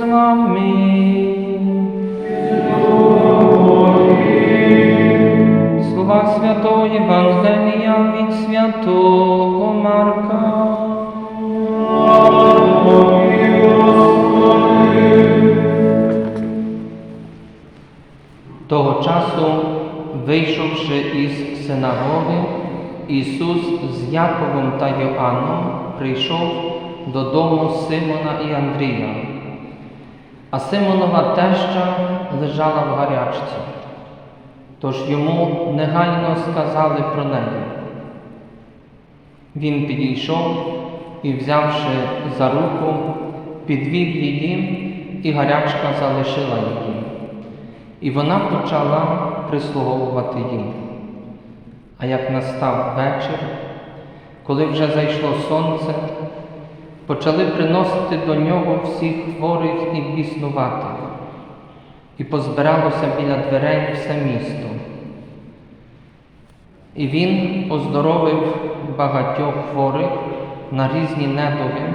нами. Слова святого Євангелія від святого Марка. Того часу, вийшовши із синагоги, Ісус з Яковом та Йоанном прийшов додому Симона і Андрія. А Симонова теща лежала в гарячці, тож йому негайно сказали про неї. Він підійшов і, взявши за руку, підвів її, і гарячка залишила її. І вона почала прислуговувати їм. А як настав вечір, коли вже зайшло сонце, почали приносити до нього всіх хворих і біснуватих, і позбиралося біля дверей все місто. І він оздоровив багатьох хворих на різні недуги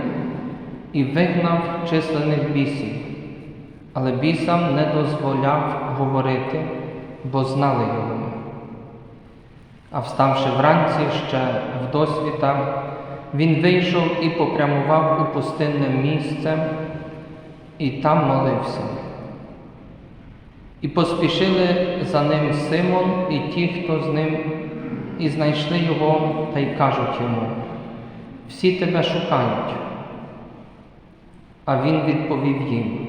і вигнав численних бісів, але бісам не дозволяв говорити, бо знали його. А вставши вранці ще в досвіта, він вийшов і попрямував у пустинне місце, і там молився. І поспішили за ним Симон і ті, хто з ним, і знайшли його та й кажуть йому: всі тебе шукають. А він відповів їм: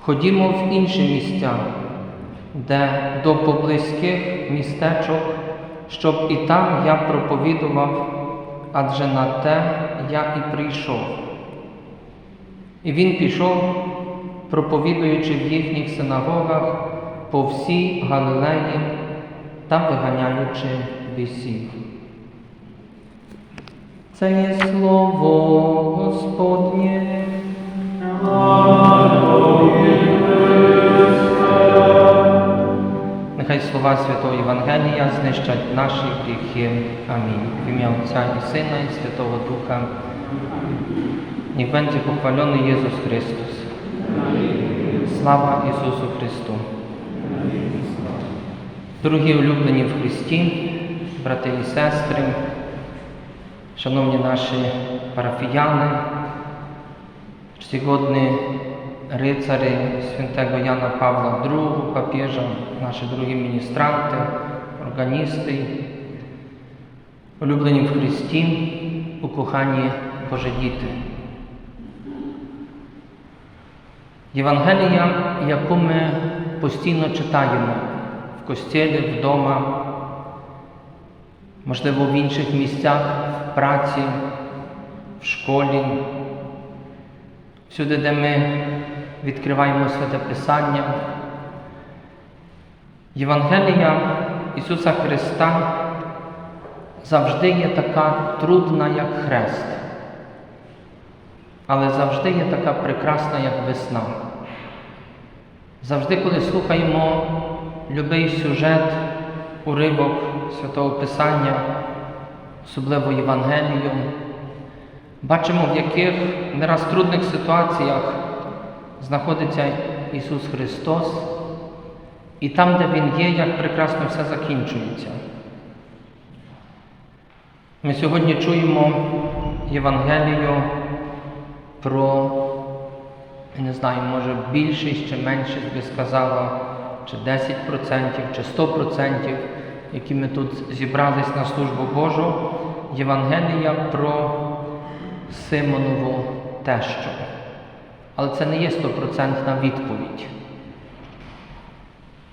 Ходімо в інші місця, де до поблизьких містечок, щоб і там я проповідував, адже на те я і прийшов. І він пішов, проповідуючи в їхніх синагогах по всій Галилеї та виганяючи бісів. Це є слово Господнє. Нехай слова Святого Євангелія знищать наші гріхи. Амінь. В ім'я Отця і Сина, і Святого Духа. Niech będzie pochwalony Jezus Chrystus. Слава Ісусу Христу. Дорогі улюблені в Христі, брати і сестри, шановні наші парафіяни, czcigodni rycery świętego Jana Pawła II, papieża, наші дорогі міністранти, органісти, улюблені в Христі, укохані Божі діти. Євангелія, яку ми постійно читаємо в костілі, вдома, можливо, в інших місцях, в праці, в школі, всюди, де ми відкриваємо Святе Писання. Євангелія Ісуса Христа завжди є така трудна, як хрест, але завжди є така прекрасна, як весна. Завжди, коли слухаємо любий сюжет, уривок Святого Писання, особливо Євангелію, бачимо, в яких не раз трудних ситуаціях знаходиться Ісус Христос, і там, де Він є, як прекрасно все закінчується. Ми сьогодні чуємо Євангелію про, не знаю, може більшість чи меншість би сказала, чи 10%, чи 100%, які ми тут зібрались на службу Божу, Євангелія про Симонову тещу. Але це не є стопроцентна відповідь.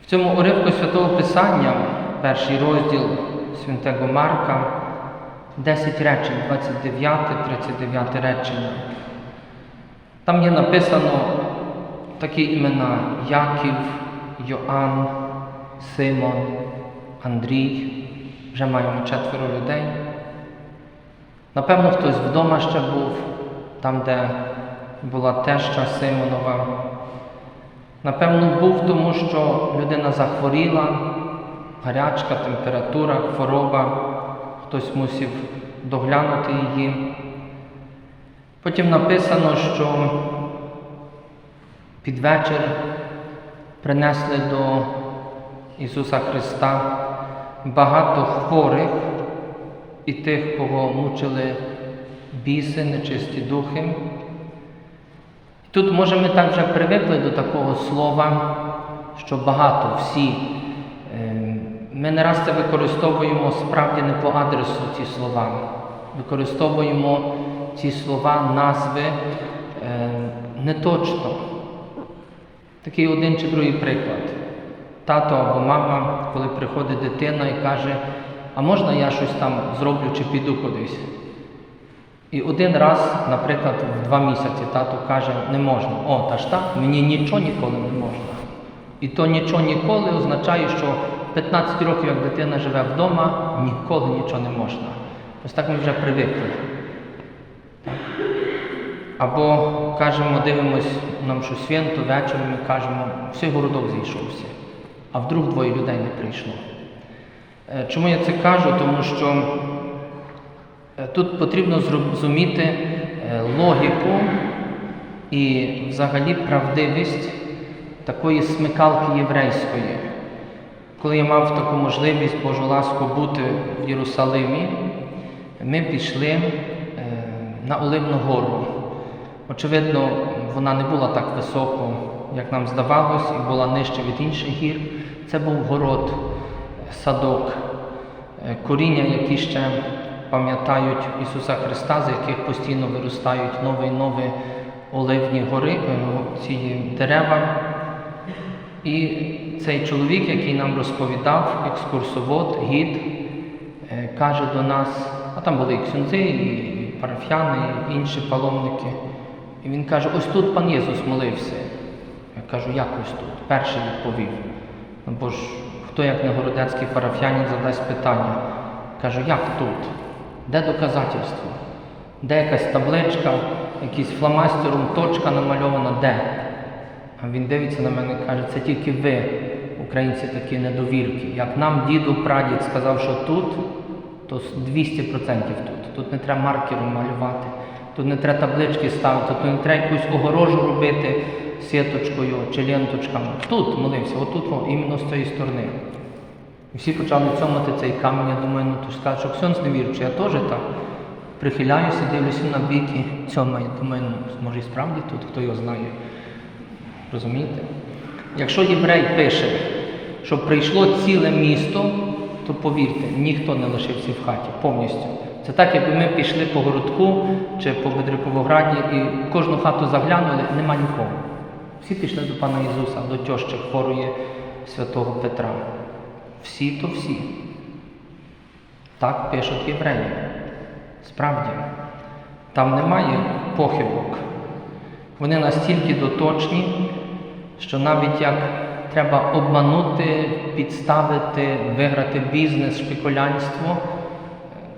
В цьому уривку Святого Писання, перший розділ Святого Марка, 10 речень, 29, 39 речення. Там є написано такі імена Яків, Йоанн, Симон, Андрій. Вже маємо четверо людей. Напевно, хтось вдома ще був, там, де була теща Симонова. Напевно, був, тому що людина захворіла, гарячка, температура, хвороба, хтось мусив доглянути її. Потім написано, що під вечір принесли до Ісуса Христа багато хворих і тих, кого мучили біси, нечисті духи. Тут, може, ми так вже привикли до такого слова, що багато всі. Е, Ми не раз це використовуємо справді не по адресу ці слова. Використовуємо ці слова, назви е, неточно. Такий один чи другий приклад. Тато або мама, коли приходить дитина і каже, а можна я щось там зроблю чи піду кудись? І один раз, наприклад, в два місяці тато каже, не можна. О, та ж так, мені нічого ніколи не можна. І то нічого ніколи означає, що 15 років, як дитина живе вдома, ніколи нічого не можна. Ось так ми вже привикли. Або кажемо, дивимось нам що свято, вечором ми кажемо, всій городок зійшовся, а вдруг двоє людей не прийшло. Е, Чому я це кажу? Тому що е, тут потрібно зрозуміти е, логіку і взагалі правдивість такої смикалки єврейської. Коли я мав таку можливість Божу ласку бути в Єрусалимі, ми пішли на Оливну гору. Очевидно, вона не була так високо, як нам здавалось, і була нижче від інших гір. Це був город, садок, е, коріння, які ще пам'ятають Ісуса Христа, з яких постійно виростають нові і нові оливні гори, е, ці дерева. І цей чоловік, який нам розповідав, екскурсовод, гід, е, каже до нас, а там були і ксюнзи, і парафіяни, і інші паломники. І він каже, ось тут пан Єсус молився. Я кажу, як ось тут? Перший відповів. Ну, бо ж хто, як не городецький парафіянин, задасть питання. Кажу, як тут? Де доказательство? Де якась табличка, якийсь фломастером точка намальована, де? А він дивиться на мене і каже, це тільки ви, українці, такі недовірки. Як нам діду прадід сказав, що тут, то 200% тут. Тут не треба маркером малювати, тут не треба таблички ставити, тут не треба якусь огорожу робити сіточкою чи ленточками. Тут молився, отут, іменно з цієї сторони. І всі почали цьомати цей камінь, я думаю, ну то ж скажуть, що Ксьонс не віруючий, я теж так. Прихиляюся, дивлюся на біки, цьомаю, думаю, ну, може і справді тут, хто його знає. Розумієте? Якщо єврей пише, що прийшло ціле місто, то повірте, ніхто не лишився в хаті повністю. Це так, якби ми пішли по городку чи по Бедриковограді і в кожну хату заглянули, нема нікого. Всі пішли до пана Ісуса, до тьощі хворої святого Петра. Всі то всі. Так пишуть євреї. Справді, там немає похибок. Вони настільки доточні, що навіть як треба обманути, підставити, виграти бізнес, шпекулянство,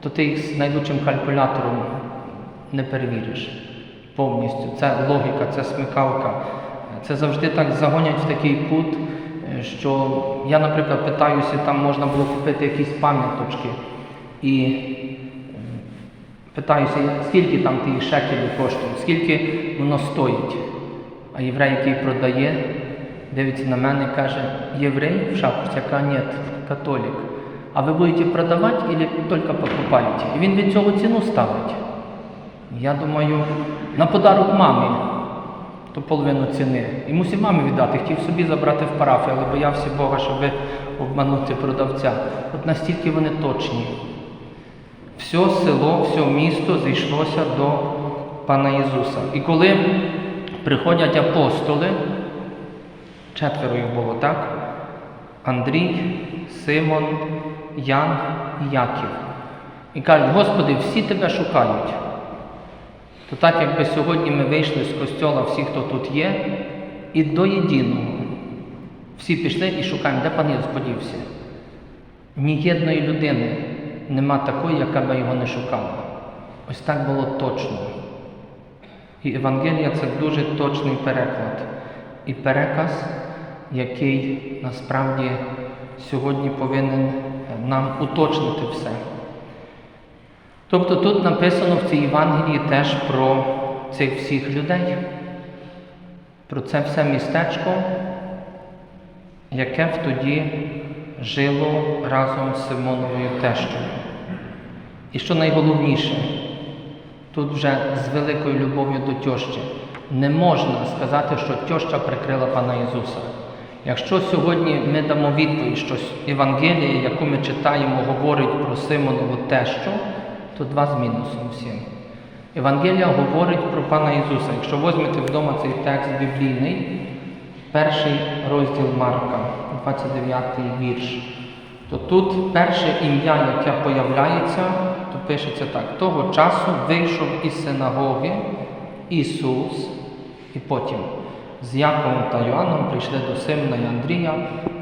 то ти їх з найлучшим калькулятором не перевіриш повністю. Це логіка, це смикалка. Це завжди так загонять в такий кут, е, що я, наприклад, питаюся, там можна було купити якісь пам'яточки. І е, питаюся, скільки там ті шекелі коштують, скільки воно стоїть. А єврей, який продає, дивиться на мене і каже, єврей в шапці, яка ні, католик. А ви будете продавати або тільки покупаєте? І він від цього ціну ставить. Я думаю, на подарок мамі, то половину ціни. І мусив мамі віддати, хотів собі забрати в парафію, але боявся Бога, щоб обманути продавця. От настільки вони точні. Все село, все місто зійшлося до пана Ісуса. І коли приходять апостоли, четверо їх було, так? Андрій, Симон, Ян і Яків. І кажуть, Господи, всі тебе шукають. То так, якби сьогодні ми вийшли з костьола, всі, хто тут є, і до єдиного. Всі пішли і шукаємо, де пан Єсус подівся. Ні єдної людини нема такої, яка би його не шукала. Ось так було точно. І Евангелія це дуже точний переклад і переказ, який насправді сьогодні повинен нам уточнити все. Тобто тут написано в цій Євангелії теж про цих всіх людей, про це все містечко, яке в тоді жило разом з Симоновою тещою. І що найголовніше, тут вже з великою любов'ю до тьощі, не можна сказати, що тьоща прикрила пана Ісуса. Якщо сьогодні ми дамо відповідь, що Євангелія, яку ми читаємо, говорить про Симонову тещу, то два з мінусом всім. Євангелія говорить про пана Ісуса. Якщо візьмете вдома цей текст біблійний, перший розділ Марка, 29 вірш, то тут перше ім'я, яке появляється, то пишеться так: того часу вийшов із синагоги Ісус, і потім з Яковом та Йоанном прийшли до Симона і Андрія,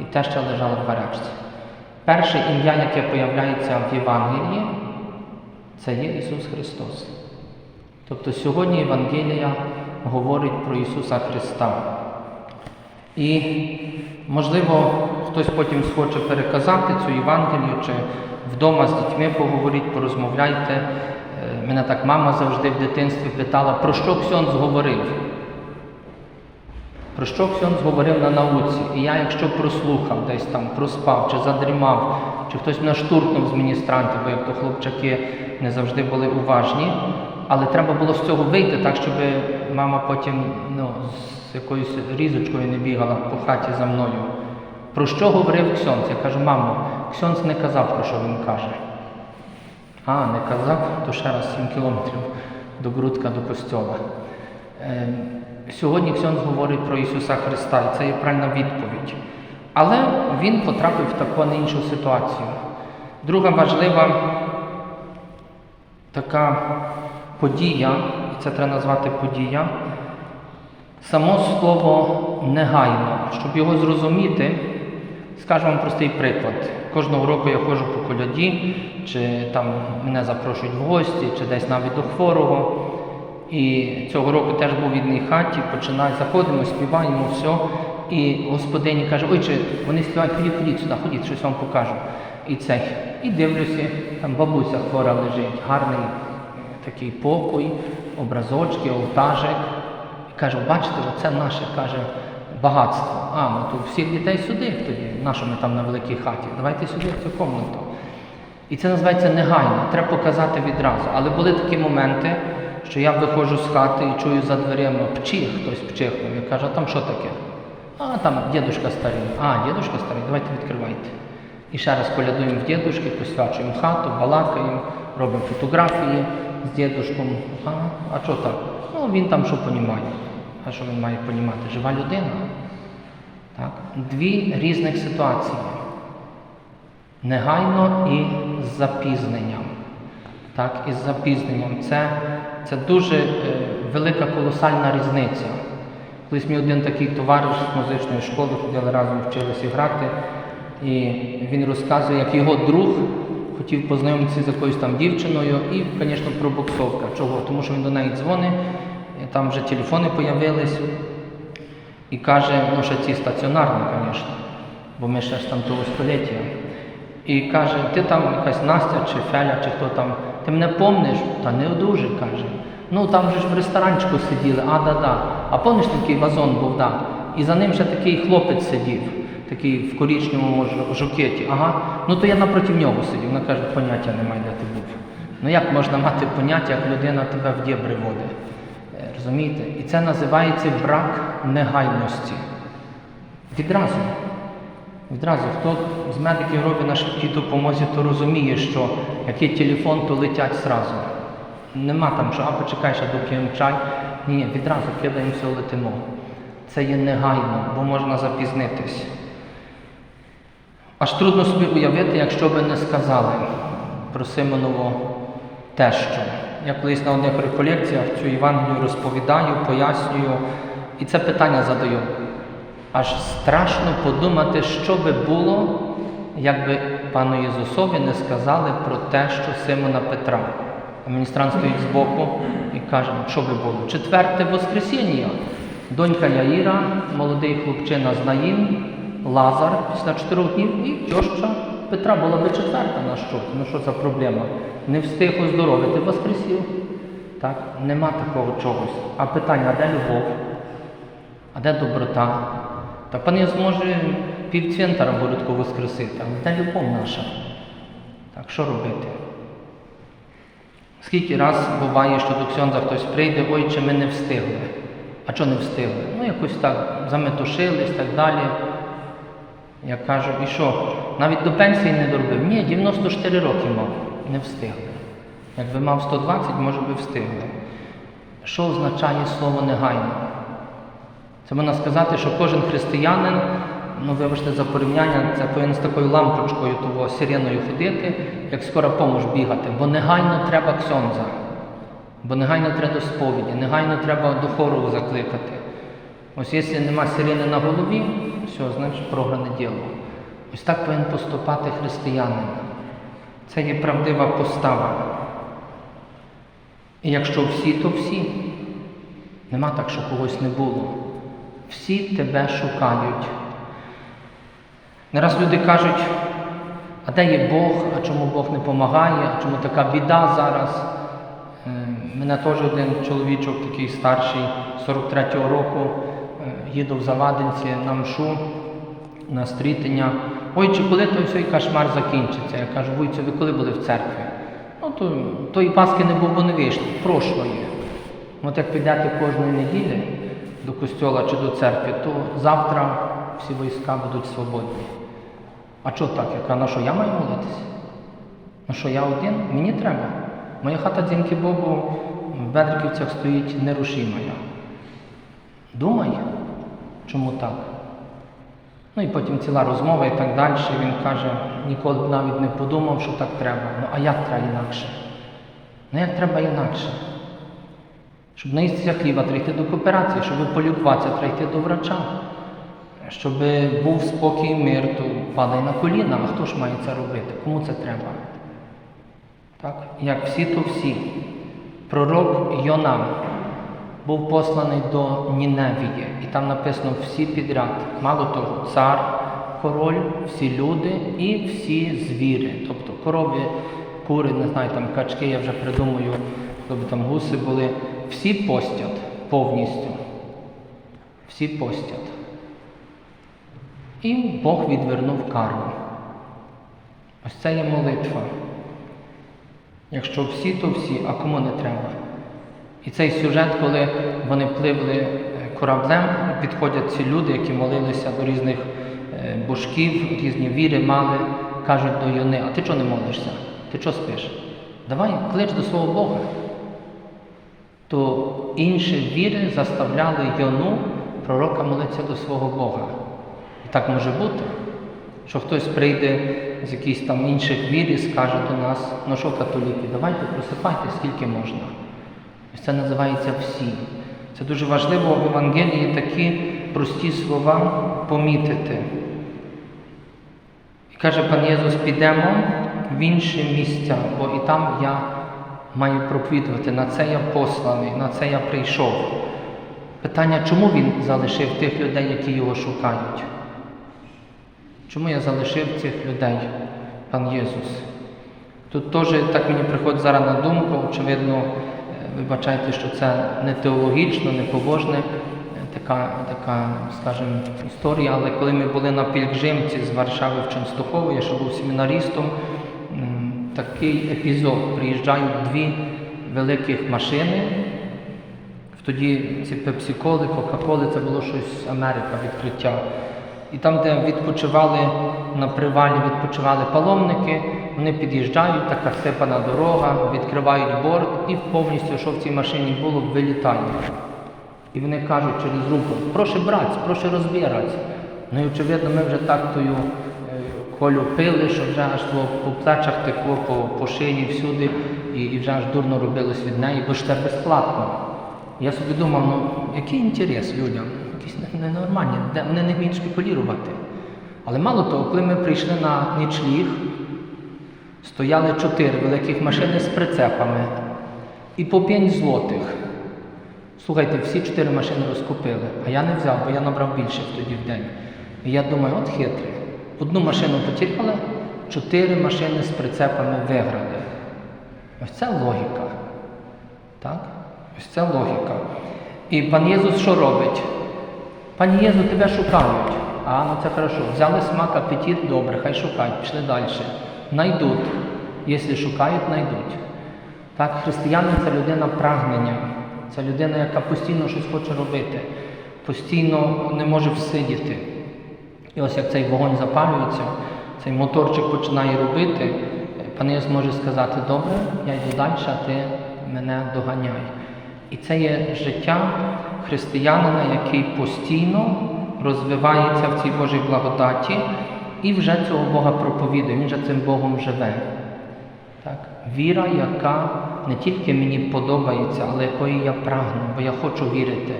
і те ще лежало в гарячці. Перше ім'я, яке появляється в Євангелії, це є Ісус Христос. Тобто сьогодні Євангелія говорить про Ісуса Христа. І, можливо, хтось потім схоче переказати цю Євангелію, чи вдома з дітьми поговоріть, порозмовляйте. Е, Мене так мама завжди в дитинстві питала, про що Ксьонз говорив. Про що Ксьонз говорив на науці? І я, якщо прослухав, десь там проспав, чи задрімав, чи хтось мене штуркнув з міністрантів, бо як то хлопчаки не завжди були уважні, але треба було з цього вийти так, щоб мама потім ну, з якоюсь різочкою не бігала по хаті за мною. Про що говорив Ксьонз? Я кажу, мамо, Ксьонз не казав, про що він каже. А, не казав, то ще раз 7 кілометрів до Грудка, до костьола. Сьогодні Ксьонз говорить про Ісуса Христа, і це є правильна відповідь. Але він потрапив в таку не іншу ситуацію. Друга важлива така подія, і це треба назвати подія, само слово негайно. Щоб його зрозуміти, скажу вам простий приклад. Кожного року я ходжу по коляді, чи там мене запрошують в гості, чи десь навіть до хворого. І цього року теж був в одній хаті, починаю, заходимо, співаємо, все. І господині каже, ой, чи вони співають, ходіть, ходіть сюди, ходіть, щось вам покажу. І цей. І дивлюся, там бабуся хвора лежить, гарний такий покой, образочки, олтажик. І каже, бачите, оце наше каже, багатство. А, ну то всіх дітей сюди тоді, на що ми там на великій хаті? Давайте сюди в цю комнату. І це називається негайно, треба показати відразу. Але були такі моменти, що я виходжу з хати і чую за дверима пчих, хтось пчихнув. Я кажу, а там що таке? А там дідушка старий. А, дідушка старий, давайте відкривайте. І ще раз колядуємо в дідушки, посвячуємо хату, балакаємо, робимо фотографії з дідушком. А, а що так? Ну він там що понімає. А що він має понімати? Жива людина. Так? Дві різних ситуації. Негайно і з запізненням. Так, із запізненням. Це, це дуже е, велика колосальна різниця. Колись мій один такий товариш з музичної школи ходили разом, вчилися грати, і він розказує, як його друг хотів познайомитися з якоюсь там дівчиною і, звісно, пробуксовка. Чого? Тому що він до неї дзвонить, там вже телефони з'явились, і каже, ну ще ці стаціонарні, звісно, бо ми ще ж там того століття. І каже, ти там якась Настя чи Феля, чи хто там, ти мене помниш? Та не дуже, каже. Ну там же ж в ресторанчику сиділи, а да, да. А помниш такий вазон був, да. І за ним ще такий хлопець сидів, такий в корічневому жу- жакеті. Ага. Ну то я напроти нього сидів. Вона каже, поняття немає, де ти був. Ну як можна мати поняття, як людина тебе в дєбри водить? Е, Розумієте? І це називається брак негайності. Відразу. Відразу, хто з медиків робить на швидкій допомозі, то розуміє, що як є телефон, то летять зразу. Нема там, що а почекай, ще доп'ємо чай. Ні, відразу кидаємося, летимо. Це є негайно, бо можна запізнитись. Аж трудно собі уявити, якщо би не сказали про Симонову тещу. Я колись на одних реколекціях цю Євангелію розповідаю, пояснюю, і це питання задаю. Аж страшно подумати, що би було, якби пану Єсусові не сказали про те, що Симона Петра. А міністрант стоїть збоку і каже, що би було? Четверте Воскресіння. Донька Яїра, молодий хлопчина з Наїм, Лазар після чотирьох днів і тьоща Петра була би четверта на що? Ну що за проблема? Не встиг оздоровити, воскресів. Так? Нема такого чогось. А питання, а де любов? А де доброта? Та пан Єс може півцентра городку воскресити, але де любов наша? Так, що робити? Скільки раз буває, що до ксьонза хтось прийде, ой, чи ми не встигли. А чого не встигли? Ну, якось так заметушились так далі. Я кажу, і що? Навіть до пенсії не доробив. Ні, 94 роки мав, не встигли. Якби мав 120, може би встигли. Що означає слово негайно? Це можна сказати, що кожен християнин, ну вибачте за порівняння, це повинен з такою лампочкою того сиреною ходити, як скоро помощ бігати, бо негайно треба ксьонза, бо негайно треба до сповіді, негайно треба до хору закликати. Ось якщо нема сирени на голові, все, значить програне діло. Ось так повинен поступати християнин. Це є правдива постава. І якщо всі, то всі. Нема так, що когось не було. Всі тебе шукають. Не раз люди кажуть, а де є Бог, а чому Бог не допомагає, а чому така біда зараз? Е, Мене теж один чоловічок, такий старший, 43-го року, е, їду в Завадинці на мшу, на стрітення. Ой, чи коли той цей кошмар закінчиться? Я кажу, вуйцю, ви коли були в церкві? Ну, то, тої Пасхи не було, бо не вийшло, прошлої. От як підете кожної неділі до костьола чи до церкви, то завтра всі війська будуть свободні. А чого так? Я кажу, на що я маю молитися? На що я один? Мені треба. Моя хата, дякувати Богу, в Бедриківцях стоїть нерушимая. Думай, чому так? Ну і потім ціла розмова і так далі. Він каже, ніколи навіть не подумав, що так треба. Ну а як треба інакше? Ну як треба інакше? Щоб наїстися хліба, треба йти до кооперації, щоб полікуватися, треба йти до врача. Щоб був спокій мир, то падай на коліна, а хто ж має це робити? Кому це треба? Так? Як всі, то всі. Пророк Йонам був посланий до Ніневії, і там написано всі підряд. Мало того, цар, король, всі люди і всі звіри. Тобто корови, кури, не знаю, там качки, я вже придумаю, щоб там гуси були. Всі постять повністю. Всі постять. І Бог відвернув кару. Ось це є молитва. Якщо всі, то всі, а кому не треба. І цей сюжет, коли вони пливли е, кораблем, підходять ці люди, які молилися до різних е, божків, різні віри мали, кажуть до Йони, а ти чого не молишся? Ти чого спиш? Давай клич до свого Бога. То інші віри заставляли Йону, пророка, молитися до свого Бога. І так може бути, що хтось прийде з якихось там інших вір і скаже до нас, ну що католіки, давайте просипайте, скільки можна. Ось це називається всі. Це дуже важливо в Євангелії такі прості слова помітити. І каже пан Єсус, підемо в інші місця, бо і там я маю проповідувати, на це я посланий, на це я прийшов. Питання, чому він залишив тих людей, які його шукають? Чому я залишив цих людей, пан Єсус? Тут теж так мені приходить зараз на думку, очевидно, е, вибачайте, що це не теологічно, не побожне, е, така, така, скажімо, історія, але коли ми були на пільгримці з Варшави в Ченстухову, я ще був семінаристом, м, такий епізод. Приїжджають дві великих машини. Тоді ці пепсиколи, кока-коли, це було щось Америка відкриття. І там, де відпочивали на привалі, відпочивали паломники, вони під'їжджають, така сипана дорога, відкривають борт і повністю, що в цій машині було, вилітає. І вони кажуть через руку, прошу брати, прошу розбирати. Ну і очевидно, ми вже так тою колю пили, що вже аж по, плечах текло, по, по шиї всюди, і, і вже аж дурно робилось від неї, бо ж це безплатно. Я собі думав, ну який інтерес людям, якісь ненормальні, вони не вміють спекулювати. Але мало того, коли ми прийшли на нічліг, стояли чотири великих машини з прицепами і по 5 злотих. Слухайте, всі чотири машини розкупили, а я не взяв, бо я набрав більше тоді в день. І я думаю, от хитрий. Одну машину потеряли, чотири машини з прицепами виграли. Ось це логіка. Так? Ось це логіка. І пан Єсус що робить? Пані Єзу, тебе шукають. А, ну це хорошо. Взяли смак, апетит, добре, хай шукають, пішли далі. Найдуть. Якщо шукають, найдуть. Так, християнин це людина прагнення, це людина, яка постійно щось хоче робити, постійно не може всидіти. І ось як цей вогонь запалюється, цей моторчик починає робити, пан Єс може сказати, добре, я йду далі, а ти мене доганяй. І це є життя християнина, який постійно розвивається в цій Божій благодаті і вже цього Бога проповідує, він вже цим Богом живе. Так? Віра, яка не тільки мені подобається, але якої я прагну, бо я хочу вірити.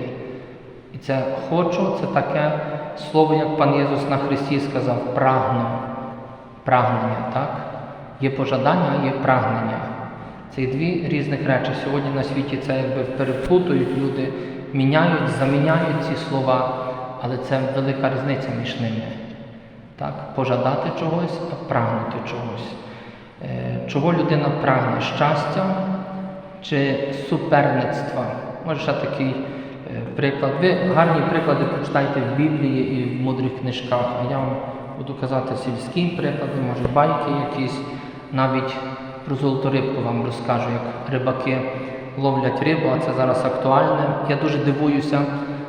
І це хочу, це таке слово, як пан Єсус на Христі сказав, прагну. Прагнення, так? Є пожадання, є прагнення. Це дві різних речі. Сьогодні на світі це якби переплутують люди, міняють, заміняють ці слова, але це велика різниця між ними. Так? Пожадати чогось, а прагнути чогось. Е, Чого людина прагне? Щастя чи суперництва? Може ще такий приклад. Ви гарні приклади прочитайте в Біблії і в мудрих книжках, а я вам буду казати сільські приклади, може байки якісь, навіть про золоту рибку вам розкажу, як рибаки ловлять рибу, а це зараз актуальне. Я дуже дивуюся,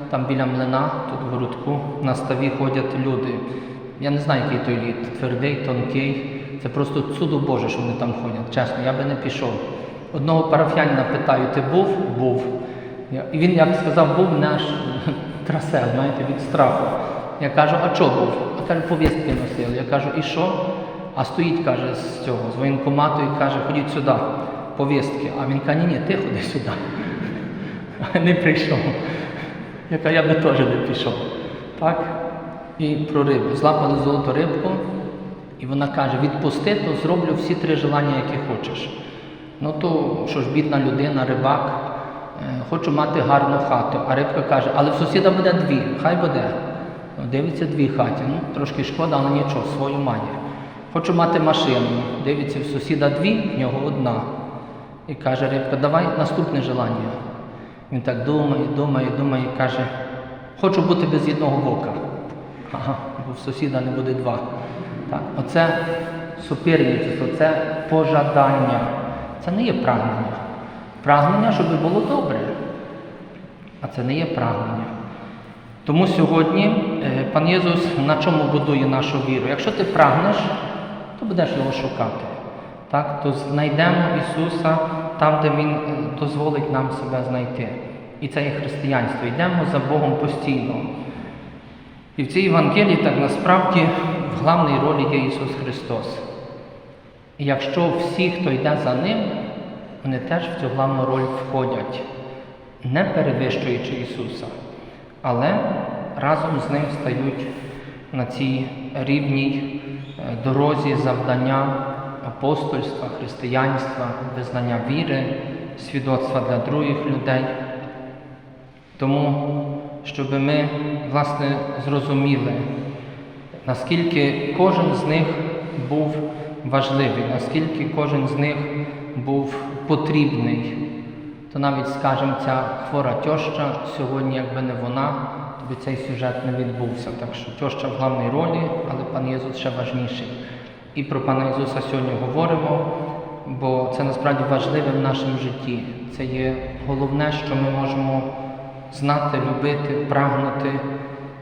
там біля млина, тут в городку, на ставі ходять люди. Я не знаю, який той лід, твердий, тонкий. Це просто чудо Боже, що вони там ходять. Чесно, я би не пішов. Одного парафіянина питаю, ти був? Був. І він, як сказав, був наш трасе, знаєте, від страху. Я кажу, а що був? А каже, повістки носили. Я кажу, і що? А стоїть, каже, з цього, з воєнкомату і каже, ходіть сюди, повістки. А він каже, ні, ні, ти ходи сюди. Не прийшов. Я кажу, я би теж не пішов. Так? І про рибу. Злапали золоту рибку, і вона каже: відпусти, то зроблю всі три желання, які хочеш. Ну то що ж, бідна людина, рибак, хочу мати гарну хату. А рибка каже, але в сусіда буде дві, хай буде. Ну, Дивиться дві хаті. Ну, трошки шкода, але нічого, свою має. Хочу мати машину. Дивиться в сусіда дві, в нього одна. І каже рибка, давай наступне желання. Він так думає, думає, думає каже, хочу бути без одного вока. Ага, бо в сусіда не буде два. Так, оце суперництво, це пожадання. Це не є прагнення. Прагнення, щоб було добре. А це не є прагнення. Тому сьогодні е, пан Єсус на чому будує нашу віру? Якщо ти прагнеш, то будеш його шукати. Так? То знайдемо Ісуса там, де Він е, дозволить нам себе знайти. І це є християнство. Йдемо за Богом постійно. І в цій Євангелії так насправді в главній ролі є Ісус Христос. І якщо всі, хто йде за Ним, вони теж в цю главну роль входять, не перевищуючи Ісуса, але разом з Ним стають на цій рівній е, дорозі завдання апостольства, християнства, визнання віри, свідоцтва для других людей. Тому, щоб ми, власне, зрозуміли, наскільки кожен з них був важливий, наскільки кожен з них був потрібний, то навіть, скажімо, ця хвора тьоща сьогодні, якби не вона, то би цей сюжет не відбувся. Так що тьоща в главній ролі, але пан Єсус ще важніший. І про пана Ісуса сьогодні говоримо, бо це насправді важливе в нашому житті. Це є головне, що ми можемо знати, любити, прагнути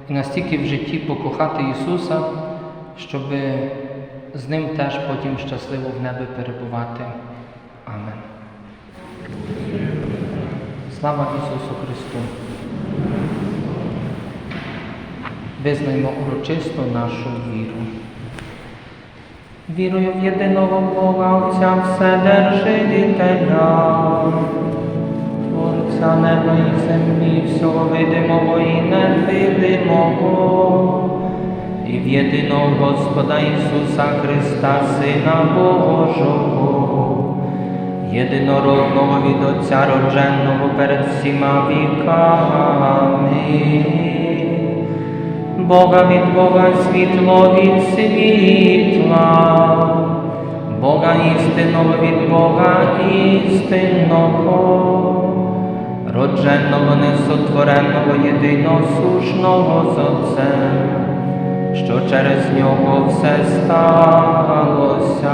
і настільки в житті покохати Ісуса, щоб з Ним теж потім щасливо в небі перебувати. Слава Ісусу Христу! Визнаймо урочисто нашу віру. Вірую в єдиного Бога, Отця Вседержителя, Творця неба і землі, всього видимого і невидимого, і в єдиного Господа Ісуса Христа, Сина Божого, єдинородного від Отця родженого перед всіма віками. Бога від Бога, світло від світла, Бога істинного від Бога істинного, родженого, несотвореного, єдиносушного з Отцем, що через нього все сталося.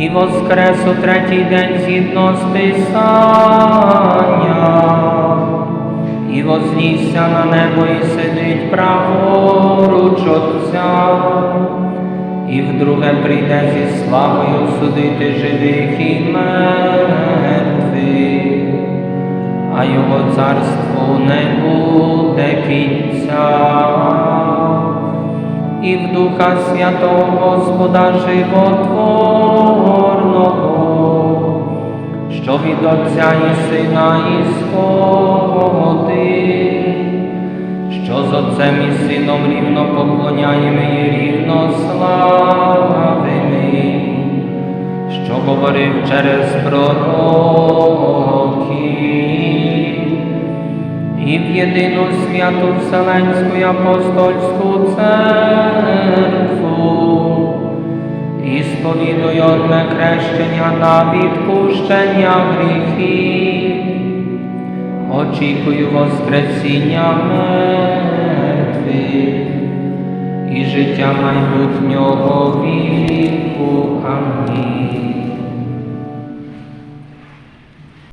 і воскрес у третій день згідно з Писанням, і вознісся на небо і сидить праворуч Отця, і вдруге прийде зі славою судити живих і мертвих, а його царству не буде кінця. І в Духа Святого Господа животворного, що від Отця і Сина і сходить, що з Отцем і Сином рівно поклоняємо і рівно славимо, що говорив через пророків, і в єдину святу Вселенську і апостольську церкву, і сповідую одне хрещення на відпущення гріхів, очікую Воскресіння мертвих і життя майбутнього віку. Амінь.